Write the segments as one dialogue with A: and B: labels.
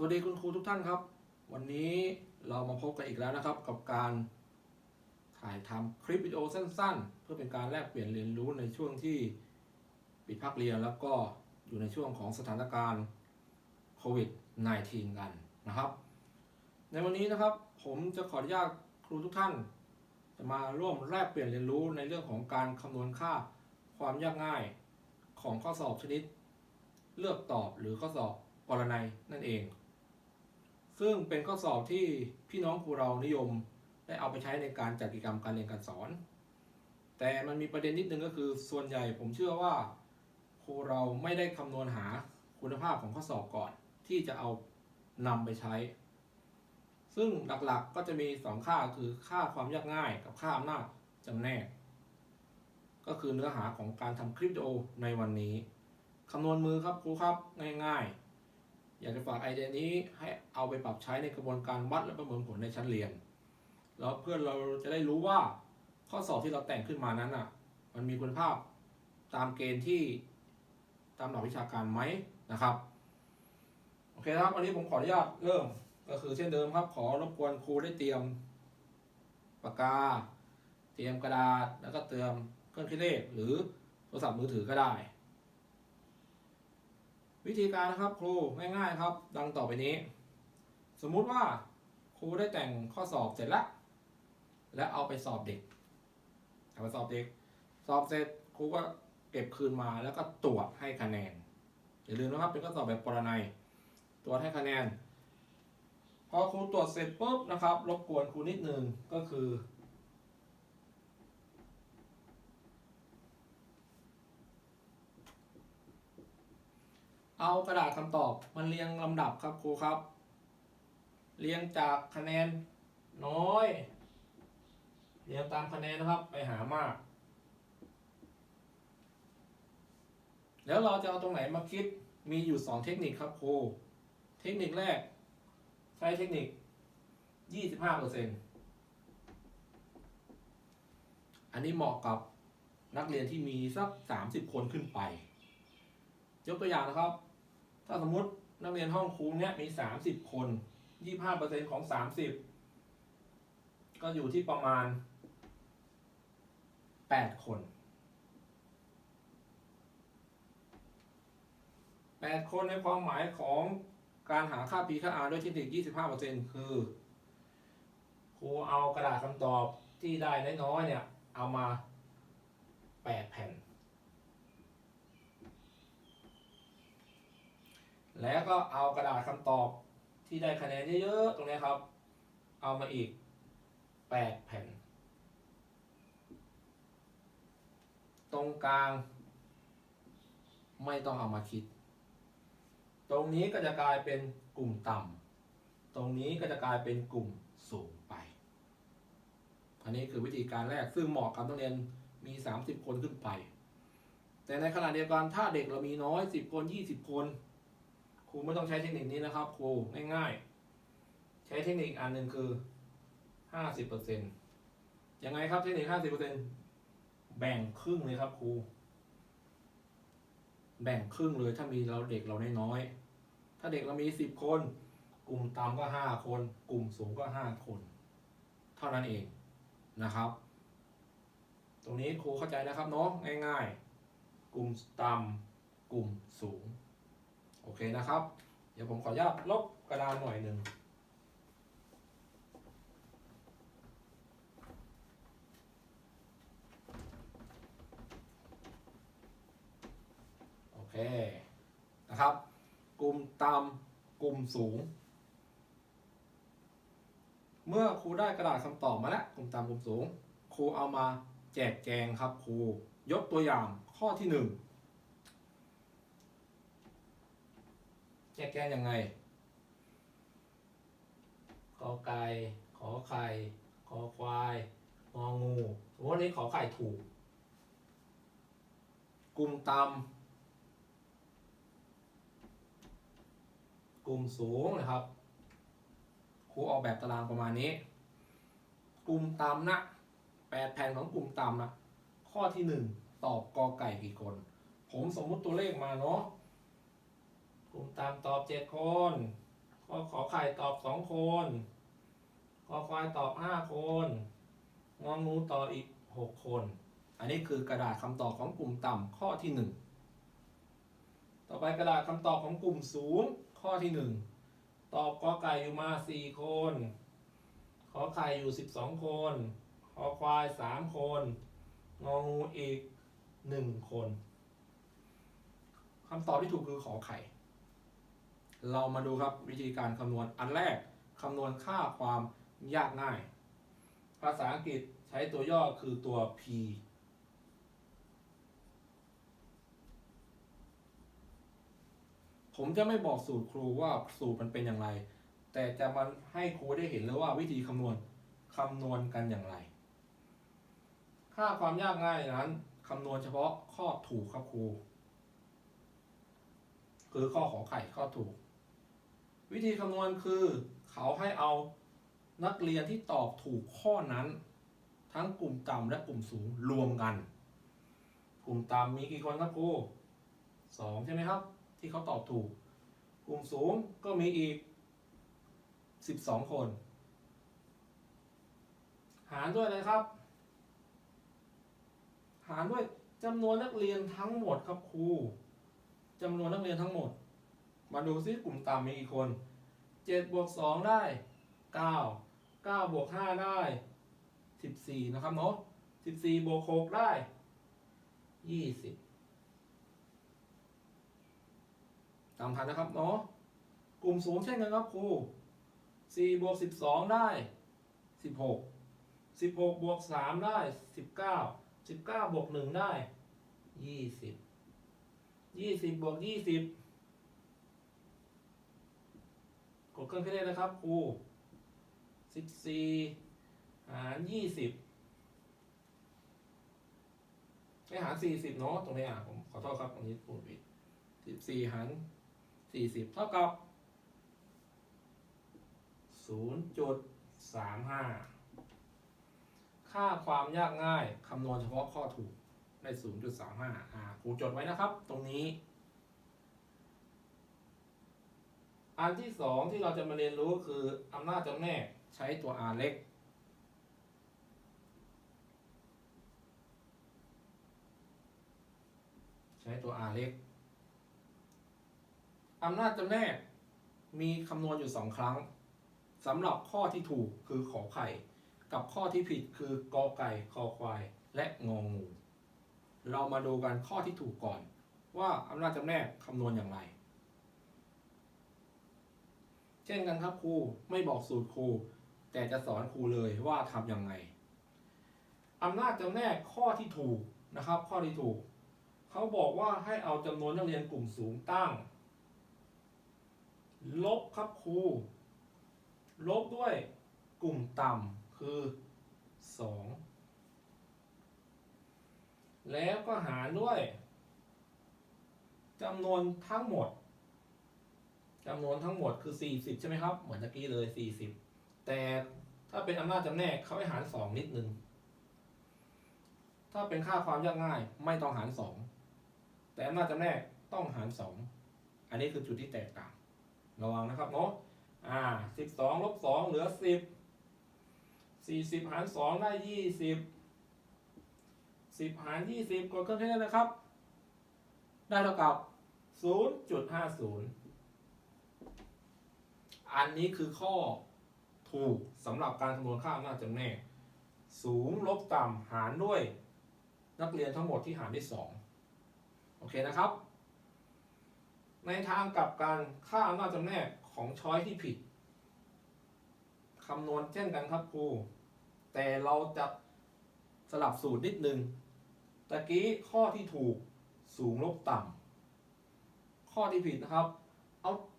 A: สวัสดีคุณครูทุกท่านครับ วันนี้เรามาพบกันอีกแล้วนะครับ กับการถ่ายทำคลิปวิดีโอสั้น ๆ เพื่อเป็นการแลกเปลี่ยนเรียนรู้ในช่วงที่ปิดภาคเรียนแล้วก็อยู่ในช่วงของสถานการณ์โควิด -19 กันนะครับ ในวันนี้นะครับผมจะขออนุญาตครูทุกท่าน จะมาร่วมแลกเปลี่ยนเรียนรู้ในเรื่องของการคำนวณค่าความยากง่ายของข้อสอบชนิด เลือกตอบหรือข้อสอบปรนัยนั่นเอง ซึ่งเป็นข้อสอบที่พี่น้องครูเรานิยม ได้เอาไปใช้ในการจัดกิจกรรมการเรียนการสอน แต่มันมีประเด็นนิดนึงก็คือส่วนใหญ่ผมเชื่อว่าครูเราไม่ได้คำนวณหาคุณภาพของข้อสอบก่อน ที่จะเอานำไปใช้ ซึ่งหลักๆก็จะมีสองค่าคือค่าความยากง่ายกับค่าอำนาจจำแนก ก็คือเนื้อหาของการทำคลิปวิดีโอในวันนี้คำนวณมือครับครูครับง่ายๆ อยากจะฝากไอเดียนี้ให้เอาไปปรับใช้ในกระบวนการวัดและประเมินผลในชั้นเรียน แล้วเพื่อนเราจะได้รู้ว่าข้อสอบที่เราแต่งขึ้นมานั้นอะ มันมีคุณภาพตามเกณฑ์ที่ตามหลักวิชาการไหมนะครับ โอเคครับ วันนี้ผมขออนุญาตเริ่มก็คือเช่นเดิมครับ ขอรบกวนครูได้เตรียมปากกา เตรียมกระดาษแล้วก็เตรียมเครื่องคิดเลขหรือโทรศัพท์มือถือก็ได้ วิธีการนะครับครูง่ายๆครับ ดังต่อไปนี้ สมมุติว่าครูได้แต่งข้อสอบเสร็จแล้ว และเอาไปสอบเด็กเอาไปสอบเด็ก สอบเสร็จครูก็เก็บคืนมาแล้วก็ตรวจให้คะแนนอย่าลืมนะครับเป็นข้อสอบแบบปรนัยตรวจให้คะแนน พอครูตรวจเสร็จปุ๊บนะครับ รบกวนครูนิดนึงก็คือ เอากระดาษคำตอบมันเรียงลำดับครับครูครับ เรียงจากคะแนนน้อย เรียงตามคะแนนนะครับไปหามาก แล้วเราจะเอาตรงไหนมาคิดมีอยู่ 2 เทคนิคครับครูเทคนิคแรก ใช้เทคนิค 25%อันนี้เหมาะกับนักเรียนที่มีสัก 30 คนขึ้นไป ยกตัวอย่างนะครับ ถ้าสมมตินักเรียนห้องครูเนี้ยมี 30 คน 25%ของ 30 ก็อยู่ที่ประมาณ 8 คน 8 คนในความหมายของการหาค่า p ค่า r ด้วยเทคนิค 25%คือ ครูเอากระดาษคำตอบที่ได้น้อยๆเนี่ย เอามา 8 แผ่น แล้วก็เอากระดาษคำตอบที่ได้คะแนนเยอะๆตรงนี้ครับ เอามาอีก 8 แผ่น ตรงกลาง ไม่ต้องเอามาคิด ตรงนี้ก็จะกลายเป็นกลุ่มต่ำตรงนี้ก็จะกลายเป็นกลุ่มสูงไป อันนี้คือวิธีการแรกซึ่งเหมาะกับนักเรียนมี 30 คนขึ้นไป แต่ในขณะเดียวกันถ้าเด็กเรามีน้อย 10 คน 20 คน ครูไม่ต้องใช้เทคนิคนี้นะครับ ครูง่ายๆ ใช้เทคนิคอันหนึ่งคือห้าสิบเปอร์เซ็นต์ยังไงครับเทคนิคห้าสิบเปอร์เซ็นต์แบ่งครึ่งเลยครับครู แบ่งครึ่งเลยถ้ามีเราเด็กเราน้อยๆถ้าเด็กเรามีสิบคน กลุ่มต่ำก็ห้าคน กลุ่มสูงก็ห้าคน เท่านั้นเองนะครับ ตรงนี้ครูเข้าใจนะครับเนาะง่าย ๆ กลุ่มต่ำกลุ่มสูง โอเคนะครับ เดี๋ยวผมขออนุญาตลบกระดาษหน่อยหนึ่งโอเคนะครับ กลุ่มต่ำกลุ่มสูง เมื่อครูได้กระดาษคำตอบมาแล้วกลุ่มต่ำกลุ่มสูง ครูเอามาแจกแจงครับครูยกตัวอย่างข้อที่หนึ่ง แจกแจงยังไงกอไก่ขอไข่ขอควายงองูสมมติวันนี้ขอไข่ถูก กลุ่มต่ำกลุ่มสูงนะครับครูออกแบบตารางประมาณนี้ กลุ่มต่ำนะแปดแผ่นของกลุ่มต่ำนะข้อที่หนึ่งตอบกอไก่กี่คน ผมสมมุติตัวเลขมาเนาะ ลุ่มตามตอบเจ็ดคนขอขอไข่ตอบสองคนขอควายตอบห้าคนงองูตอบอีกหกคน อันนี้คือกระดาษคำตอบของกลุ่มต่ำข้อที่หนึ่งต่อไปกระดาษคำตอบของกลุ่มสูงข้อที่หนึ่งตอบกอไก่อยู่มาสี่คนขอไข่อยู่สิบสองคนขอควายสามคนงองูอีกหนึ่งคนคำตอบที่ถูกคือขอไข่ เรามาดูครับวิธีการคำนวณอันแรกคำนวณค่าความยากง่าย ภาษาอังกฤษใช้ตัวย่อคือตัว p ผมจะไม่บอกสูตรครูว่าสูตรมันเป็นอย่างไร แต่จะมาให้ครูได้เห็นเลยว่าวิธีคำนวณคำนวณกันอย่างไร ค่าความยากง่ายนั้นคำนวณเฉพาะข้อถูกครับครู คือข้อขอไข่ข้อถูก วิธีคำนวณคือเขาให้เอานักเรียนที่ตอบถูกข้อนั้น ทั้งกลุ่มต่ำและกลุ่มสูงรวมกัน กลุ่มต่ำมีกี่คนครับครูสองใช่ไหมครับ ที่เขาตอบถูก กลุ่มสูงก็มีอีกสิบสองคน หารด้วยอะไรครับ หารด้วยจำนวนนักเรียนทั้งหมดครับครูจำนวนนักเรียนทั้งหมด มาดูซิกลุ่มต่ำมีกี่คน7บวก2ได้ 9 9บวก5ได้ 14 นะครับเนาะ14บวก6ได้ 20ตามทันนะครับเนาะกลุ่มสูงเช่นกันครับครู4บวก12 ได้ 16 16บวก3ได้ 19 19บวก1ได้ 20 20บวก20 กดเครื่องคิดเลขนะครับครูสิบสี่หารยี่สิบไม่หารสี่สิบเนาะตรงนี้อะผมขอโทษครับตรงนี้พูดผิดสิบสี่หารสี่สิบเท่ากับศูนย์จุดสามห้าค่าความยากง่ายคำนวณเฉพาะข้อถูกได้ 0.35อ่าครูจดไว้นะครับ ตรงนี้ อันที่สองที่เราจะมาเรียนรู้คืออำนาจจำแนกใช้ตัว r เล็ก ใช้ตัว r เล็กอำนาจจำแนกมีคำนวณอยู่สองครั้งสำหรับข้อที่ถูกคือขอไข่ กับข้อที่ผิดคือกอไก่คอควาย และงองู เรามาดูกันข้อที่ถูกก่อน ว่าอำนาจจำแนกคำนวณอย่างไร เช่นกันครับครูไม่บอกสูตรครู แต่จะสอนครูเลยว่าทำยังไงอำนาจจำแนกข้อที่ถูกนะครับ ข้อที่ถูก เขาบอกว่าให้เอาจำนวนนักเรียนกลุ่มสูงตั้ง ลบครับครู ลบด้วยกลุ่มต่ำคือ 2 แล้วก็หารด้วยจำนวนทั้งหมด จำนวนทั้งหมดคือ 40 ใช่ไหมครับ เหมือนตะกี้เลย 40 แต่ถ้าเป็นอำนาจจำแนกเขาให้หาร 2 นิดนึง ถ้าเป็นค่าความยากง่ายไม่ต้องหาร 2 แต่อำนาจจำแนกต้องหาร 2 อันนี้คือจุดที่แตกต่าง ระวังนะครับเนาะอ่า 12ลบ2เหลือ 10 40 หาร 2 ได้ 20 10 หาร 20กดเครื่องคิดเลขนะครับ ได้เท่ากับ 0.50 อันนี้คือข้อถูกสำหรับการคำนวณค่าอำนาจจำแนก สูงลบต่ำหารด้วยนักเรียนทั้งหมดที่หารด้วย2โอเคนะครับ ในทางกลับการค่าอำนาจจำแนกของช้อยที่ผิดคำนวณเช่นกันครับครู แต่เราจะสลับสูตรนิดนึงตะกี้ข้อที่ถูกสูงลบต่ำข้อที่ผิดนะครับ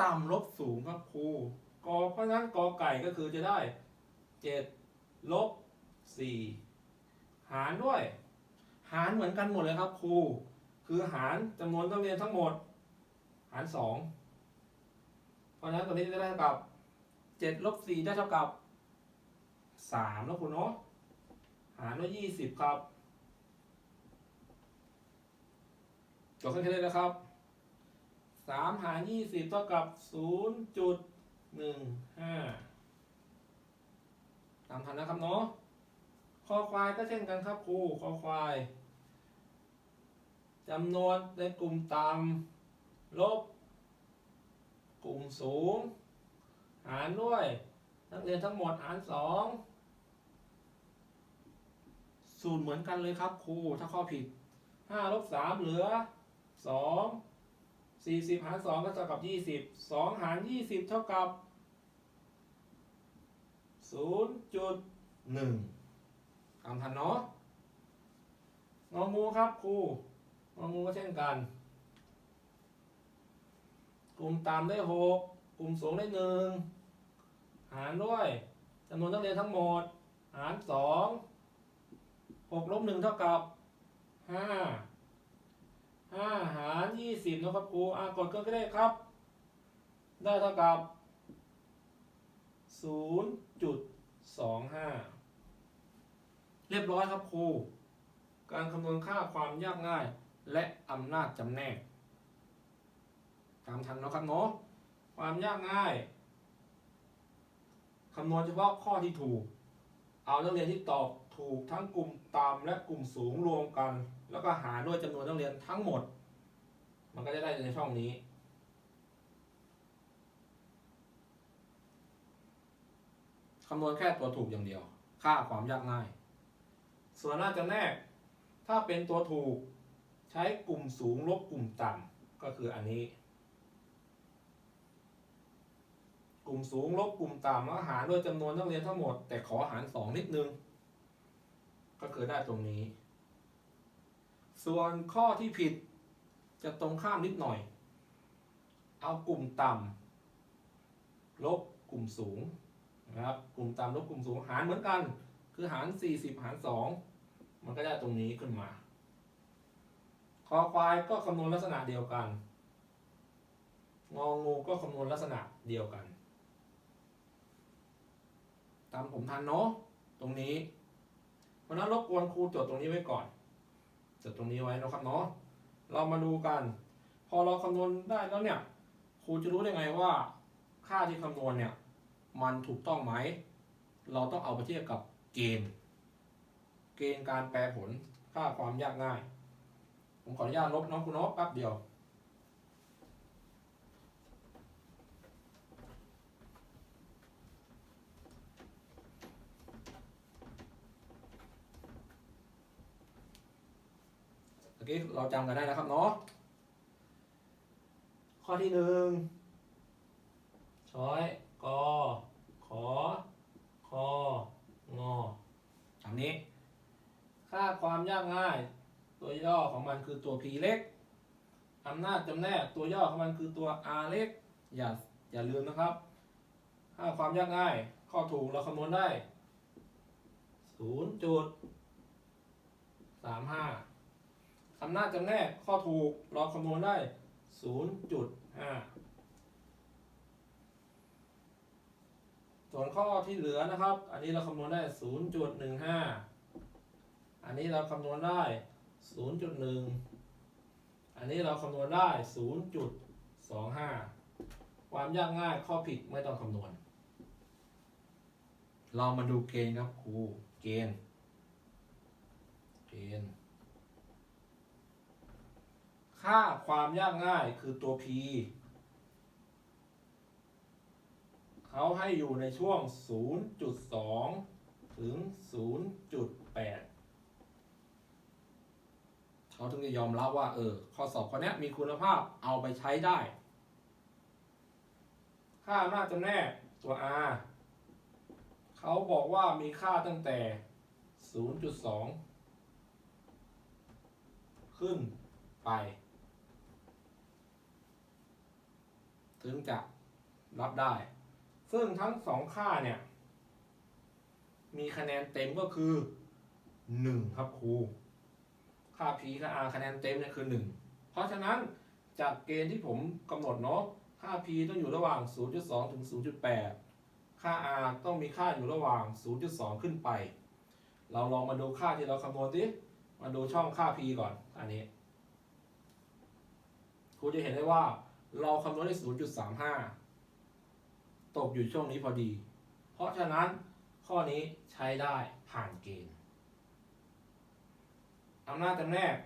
A: ต่ำลบสูงครับครูกอเพราะฉะนั้นกอไก่ก็คือจะได้7ลบ4หารด้วย หารเหมือนกันหมดเลยครับครูคือหารจำนวนนักเรียนทั้งหมด หาร2เพราะฉะนั้นตัวนี้จะได้เท่ากับ7ลบ4ได้เท่ากับ3แล้วคุณเนาะหารด้วย20ครับจบเครื่องคิดเลขนะครับ 3หาร20เท่ากับ0.3หนึ่งห้าตามทันนะครับเนาะคอควายก็เช่นกันครับครูคอควายจำนวนในกลุ่มต่ำลบ กลุ่มสูง หารด้วย นักเรียนทั้งหมดหารสองสูตรเหมือนกันเลยครับครูถ้าข้อผิดห้าลบสามเหลือสอง สี่สิบหารสองก็เท่ากับยี่สิบสองหารยี่สิบเท่ากับศูนย์จุดหนึ่งตามทันเนาะงองูครับครูงองูก็เช่นกัน กลุ่มต่ำได้หกกลุ่มสูงได้หนึ่งหารด้วยจำนวนนักเรียนทั้งหมด หารสองหกลบหนึ่งเท่ากับห้า ห้าหารยี่สิบนะครับครูอ่ากดเครื่องก็ได้ครับ ได้เท่ากับศูนย์จุดสองห้าเรียบร้อยครับครูการคำนวณค่าความยากง่าย และอำนาจจำแนกตามทันนะครับเนาะความยากง่ายคำนวณเฉพาะข้อที่ถูก เอานักเรียนที่ตอบถูกทั้งกลุ่มต่ำและกลุ่มสูงรวมกัน แล้วก็หารด้วยจำนวนนักเรียนทั้งหมด มันก็จะได้ในช่องนี้ คำนวณแค่ตัวถูกอย่างเดียว ค่าความยากง่าย ส่วนน่าจะแนก ถ้าเป็นตัวถูกใช้กลุ่มสูงลบกลุ่มต่ำก็คืออันนี้ กลุ่มสูงลบกลุ่มต่ำแล้วหารด้วยจำนวนนักเรียนทั้งหมด แต่ขอหารสองนิดนึง ก็คือได้ตรงนี้ ส่วนข้อที่ผิดจะตรงข้ามนิดหน่อย เอากลุ่มต่ำลบกลุ่มสูงนะครับ กลุ่มต่ำลบกลุ่มสูงหารเหมือนกัน คือหาร 40 หาร 2 มันก็ได้ตรงนี้ขึ้นมา คอควายก็คำนวณลักษณะเดียวกัน งองูก็คำนวณลักษณะเดียวกัน ตามผมทันเนาะ ตรงนี้ เพราะนั้นรบกวนครูจดตรงนี้ไว้ก่อน จดตรงนี้ไว้นะครับเนาะเรามาดูกัน พอเราคำนวณได้แล้วเนี่ยครูจะรู้ได้ไงว่าค่าที่คำนวณเนี่ยมันถูกต้องไหม เราต้องเอาไปเทียบกับเกณฑ์ เกณฑ์การแปลผลค่าความยากง่าย ผมขออนุญาตลบน้องคุณนพแป๊บเดียว มื่อกี้เราจำกันได้นะครับเนาะข้อที่หนึ่งช้อยกอขอคองอตามนี้ ค่าความยากง่าย ตัวย่อของมันคือตัว p เล็กอำนาจจำแนกตัวย่อของมันคือตัว r เล็ก อย่าอย่าลืมนะครับ ค่าความยากง่าย ข้อถูกเราคำนวณได้0จุด35 อำนาจจำแนกข้อถูกเราคำนวณได้0.5ส่วนข้อที่เหลือนะครับ อันนี้เราคำนวณได้0.15อันนี้เราคำนวณได้0.1อันนี้เราคำนวณได้0.25ความยากง่ายข้อผิดไม่ต้องคำนวณ เรามาดูเกณฑ์ครับครูเกณฑ์เกณฑ์ ค่าความยากง่ายคือตัว p เขาให้อยู่ในช่วง 0.2 ถึง 0.8 เขาถึงจะยอมรับว่า เออ ข้อสอบข้อนี้มีคุณภาพเอาไปใช้ได้ ค่าอำนาจจำแนกตัว r เขาบอกว่ามีค่าตั้งแต่ 0.2 ขึ้นไป ถึงจะรับได้ ซึ่งทั้งสองค่าเนี่ย มีคะแนนเต็มก็คือ1ครับครูค่า p ค่า r คะแนนเต็มเนี่ยคือ1เพราะฉะนั้นจากเกณฑ์ที่ผมกำหนดเนาะค่า p ต้องอยู่ระหว่าง 0.2 ถึง 0.8 ค่า r ต้องมีค่าอยู่ระหว่าง 0.2 ขึ้นไป เราลองมาดูค่าที่เราคำนวณดิมาดูช่องค่า p ก่อนอันนี้ครูจะเห็นได้ว่า เราคำนวณได้ 0.35 ตกอยู่ช่วงนี้พอดี เพราะฉะนั้นข้อนี้ใช้ได้ผ่านเกณฑ์อำนาจจำแนก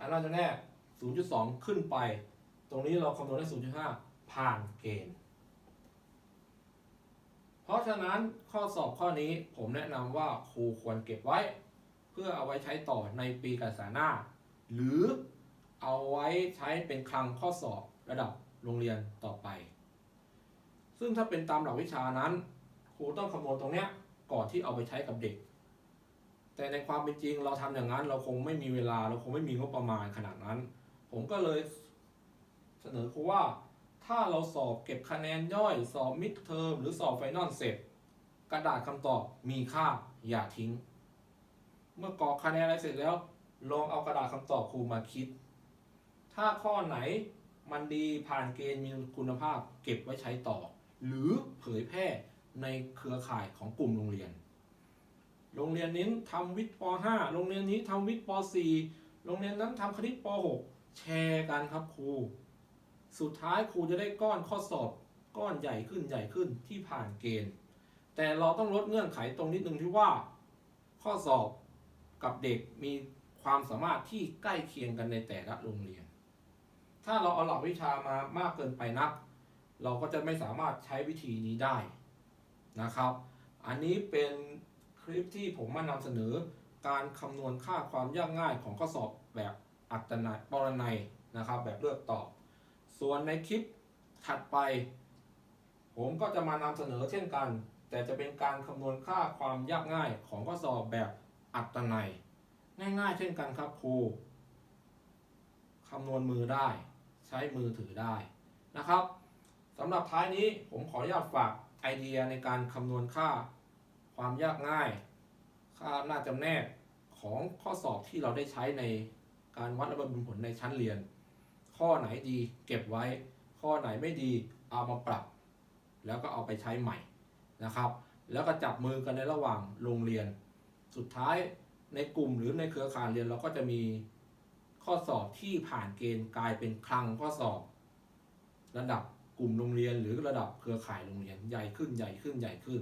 A: อำนาจจำแนก 0.2 ขึ้นไป ตรงนี้เราคำนวณได้ 0.5 ผ่านเกณฑ์ เพราะฉะนั้นข้อสอบข้อนี้ผมแนะนำว่าครูควรเก็บไว้ เพื่อเอาไว้ใช้ต่อในปีการศึกษาหน้า หรือ เอาไว้ใช้เป็นคลังข้อสอบระดับโรงเรียนต่อไป ซึ่งถ้าเป็นตามหลักวิชานั้น ครูต้องคำนวณตรงเนี้ยก่อนที่เอาไปใช้กับเด็ก แต่ในความเป็นจริงเราทำอย่างนั้น เราคงไม่มีเวลาเราคงไม่มีงบประมาณขนาดนั้น ผมก็เลยเสนอครูว่าถ้าเราสอบเก็บคะแนนย่อยสอบมิดเทอมหรือสอบไฟนอลเสร็จ กระดาษคำตอบมีค่าอย่าทิ้ง เมื่อกรอกคะแนนอะไรเสร็จแล้ว ลองเอากระดาษคำตอบครูมาคิด ถ้าข้อไหนมันดีผ่านเกณฑ์มีคุณภาพเก็บไว้ใช้ต่อ หรือเผยแพร่ในเครือข่ายของกลุ่มโรงเรียน โรงเรียนนี้ทำวิทย์ป .5 โรงเรียนนี้ทำวิทย์ป .4 โรงเรียนนั้นทำคณิตป .6 แชร์กันครับครู สุดท้ายครูจะได้ก้อนข้อสอบก้อนใหญ่ขึ้นใหญ่ขึ้นที่ผ่านเกณฑ์ แต่เราต้องลดเงื่อนไขตรงนิดนึงที่ว่า ข้อสอบกับเด็กมีความสามารถที่ใกล้เคียงกันในแต่ละโรงเรียน ถ้าเราเอาหลักวิชามามากเกินไปนัก เราก็จะไม่สามารถใช้วิธีนี้ได้นะครับ อันนี้เป็นคลิปที่ผมมานำเสนอการคำนวณค่าความยากง่ายของข้อสอบแบบอัตนัยปรนัยนะครับ แบบเลือกตอบ ส่วนในคลิปถัดไป ผมก็จะมานำเสนอเช่นกัน แต่จะเป็นการคำนวณค่าความยากง่ายของข้อสอบแบบอัตนัย ง่ายๆ เช่นกันครับครูคำนวณมือได้ ใช้มือถือได้นะครับสำหรับท้ายนี้ผมขออนุญาตฝากไอเดียในการคำนวณค่าความยากง่าย ค่าอำนาจจำแนกของข้อสอบที่เราได้ใช้ในการวัดระเบบผลในชั้นเรียน ข้อไหนดีเก็บไว้ ข้อไหนไม่ดีเอามาปรับ แล้วก็เอาไปใช้ใหม่นะครับ แล้วก็จับมือกันในระหว่างโรงเรียน สุดท้ายในกลุ่มหรือในเครือข่ายเรียนเราก็จะมี ข้อสอบที่ผ่านเกณฑ์กลายเป็นคลังข้อสอบ ระดับกลุ่มโรงเรียนหรือระดับเครือข่ายโรงเรียนใหญ่ขึ้นใหญ่ขึ้นใหญ่ขึ้น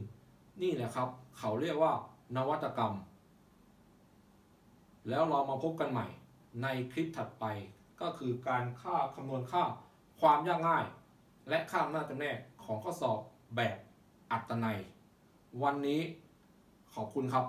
A: นี่แหละครับ เขาเรียกว่านวัตกรรม แล้วเรามาพบกันใหม่ ในคลิปถัดไปก็คือการค่าคำนวณค่าความยากง่าย และค่าอำนาจจำแนกของข้อสอบแบบอัตนัย วันนี้ขอบคุณครับ